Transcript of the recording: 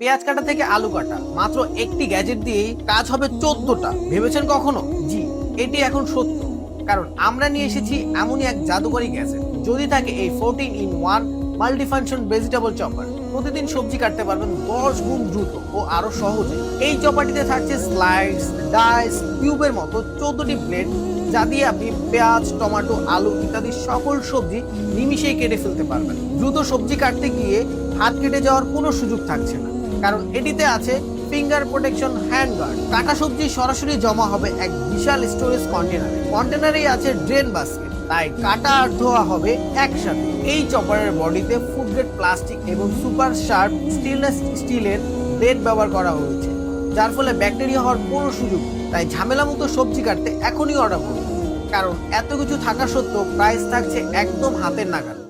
পেঁয়াজ কাটা থেকে আলু কাটা। মাত্র একটি গ্যাজেট দিয়েই কাজ হবে চোদ্দটা। ভেবেছেন কখনো? জি, এটি এখন সত্য। কারণ আমরা নিয়ে এসেছি এমনই এক জাদুকরী গ্যাজেট যদি থাকে এই fourteen in one multifunction vegetable chopper প্রতিদিন সবজি কাটতে পারবেন দশ গুণ দ্রুত ও আরও সহজে। এই চপারটিতে থাকছে স্লাইডস ডাইস কিউবের মতো চোদ্দটি প্লেট যা দিয়ে আপনি পেঁয়াজ, টমেটো, আলু ইত্যাদি সকল সবজি নিমিশেই কেটে ফেলতে পারবেন। দ্রুত সবজি কাটতে গিয়ে হাত কেটে যাওয়ার কোনো সুযোগ থাকছে না। কারণ এটিতে আছে ফিঙ্গার প্রোটেকশন হ্যান্ড গার্ড কাটা সবজি সরাসরি জমা হবে এক বিশাল স্টোরেজ কন্টেনারে কন্টেনারেই আছে ড্রেন বাস্কেট তাই কাটা আর ধোয়া হবে একসাথে। এই চপারের বডিতে ফুড গ্রেড প্লাস্টিক এবং সুপার শার্প স্টেনলেস স্টিলের ব্লেড ব্যবহার করা হয়েছে। যার ফলে ব্যাকটেরিয়া হওয়ার কোনো সুযোগ তাই ঝামেলা মুক্ত সবজি কাটতে এখনই অর্ডার করুন। কারণ এত কিছু থাকা সত্ত্বেও প্রাইস থাকছে একদম হাতের নাগালে।